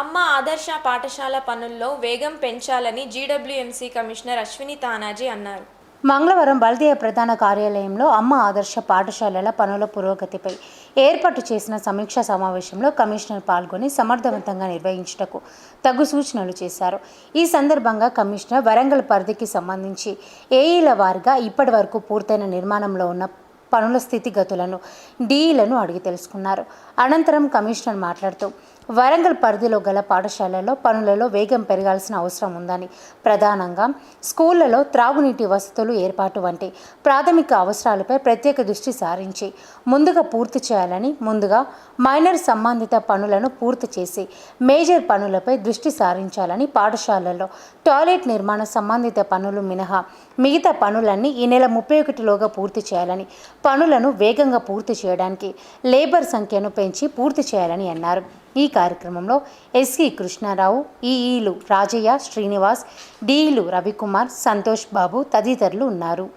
అమ్మ ఆదర్శ పాఠశాల పనుల్లో వేగం పెంచాలని జీడబ్ల్యూఎంసీ కమిషనర్ అశ్విని తానాజీ అన్నారు. మంగళవారం బల్దేయ ప్రధాన కార్యాలయంలో అమ్మ ఆదర్శ పాఠశాలల పనుల పురోగతిపై ఏర్పాటు చేసిన సమీక్షా సమావేశంలో కమిషనర్ పాల్గొని సమర్థవంతంగా నిర్వహించుటకు తగు సూచనలు చేశారు. ఈ సందర్భంగా కమిషనర్ వరంగల్ పరిధికి సంబంధించి ఏఈల వారిగా ఇప్పటి వరకు పూర్తయిన నిర్మాణంలో ఉన్న పనుల స్థితిగతులను డీఈలను అడిగి తెలుసుకున్నారు. అనంతరం కమిషనర్ మాట్లాడుతూ వరంగల్ పరిధిలో గల పాఠశాలల్లో పనులలో వేగం పెరగాల్సిన అవసరం ఉందని ప్రధానంగా స్కూళ్ళలో త్రాగునీటి వసతులు ఏర్పాటు వంటి ప్రాథమిక అవసరాలపై ప్రత్యేక దృష్టి సారించి ముందుగా పూర్తి చేయాలని ముందుగా మైనర్ సంబంధిత పనులను పూర్తి చేసి మేజర్ పనులపై దృష్టి సారించాలని పాఠశాలల్లో టాయిలెట్ నిర్మాణ సంబంధిత పనులు మినహా మిగతా పనులన్నీ ఈ నెల ముప్పై ఒకటిలోగా పూర్తి చేయాలని పనులను వేగంగా పూర్తి చేయడానికి లేబర్ సంఖ్యను పెంచి పూర్తి చేయాలని అన్నారు. ఈ కార్యక్రమంలో ఎస్సి కృష్ణారావు ఈఈలు రాజయ్య శ్రీనివాస్ డిఈలు రవికుమార్ సంతోష్ బాబు తదితరులు ఉన్నారు.